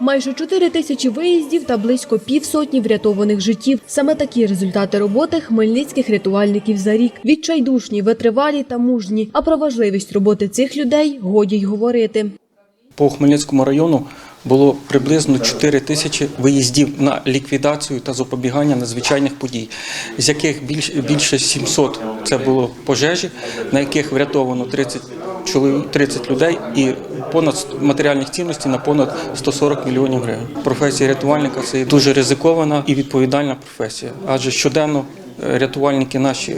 Майже 4 тисячі виїздів та близько півсотні врятованих життів. Саме такі результати роботи хмельницьких рятувальників за рік. Відчайдушні, витривалі та мужні. А про важливість роботи цих людей годі й говорити. По Хмельницькому району було приблизно 4 тисячі виїздів на ліквідацію та запобігання надзвичайних подій, з яких більш, більше 700 це було пожежі, на яких врятовано 30 чоловік, 30 людей і понад матеріальних цінностей на понад 140 мільйонів гривень. Професія рятувальника це дуже ризикована і відповідальна професія, адже щоденно е, рятувальники наші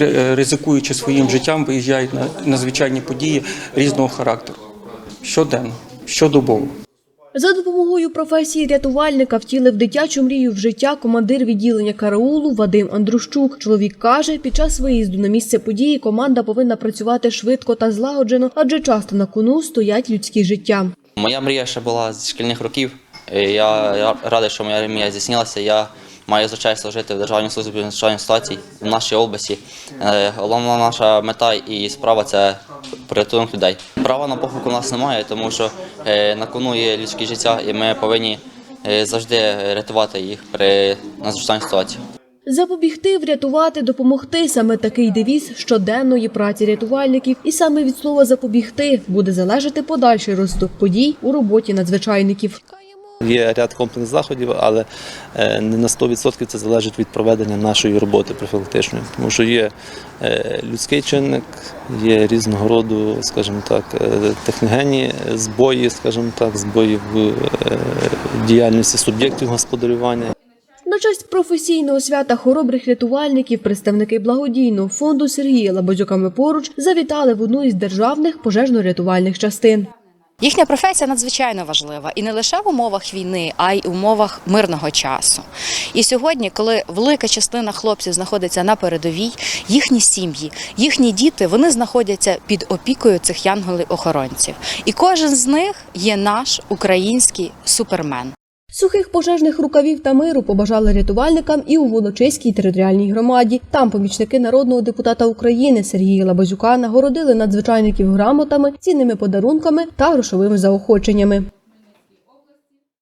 е, ризикуючи своїм життям, виїжджають на надзвичайні події різного характеру. Щоденно, щодобово. За допомогою професії рятувальника втілив дитячу мрію в життя командир відділення караулу Вадим Андрущук. Чоловік каже, під час виїзду на місце події команда повинна працювати швидко та злагоджено, адже часто на кону стоять людські життя. Моя мрія ще була з шкільних років. Я, я радий, що моя мрія здійснилася. Я маю звичайно служити в Державній службі надзвичайних ситуацій в нашій області. Е, Головна наша мета і справа це порятунок людей. Права на похук у нас немає, тому що е, на кону є людське життя, і ми повинні е, завжди рятувати їх при надзвичайних ситуаціях. Запобігти, врятувати, допомогти саме такий девіз щоденної праці рятувальників, і саме від слова запобігти буде залежати подальший розвиток подій у роботі надзвичайників. Є ряд комплексних заходів, але е, не на 100% це залежить від проведення нашої роботи профілактичної, тому що є е, людський чинник, є різного роду, скажімо так, е, техногенні збої, скажімо так, збої в діяльності суб'єктів господарювання. На честь професійного свята хоробрих рятувальників представники благодійного фонду Сергія Лабазюками поруч завітали в одну із державних пожежно-рятувальних частин. Їхня професія надзвичайно важлива і не лише в умовах війни, а й в умовах мирного часу. І сьогодні, коли велика частина хлопців знаходиться на передовій, їхні сім'ї, їхні діти, вони знаходяться під опікою цих янголів-охоронців. І кожен з них є наш український супермен. Сухих пожежних рукавів та миру побажали рятувальникам і у Волочиській територіальній громаді. Там помічники народного депутата України Сергія Лабазюка нагородили надзвичайників грамотами, цінними подарунками та грошовими заохоченнями.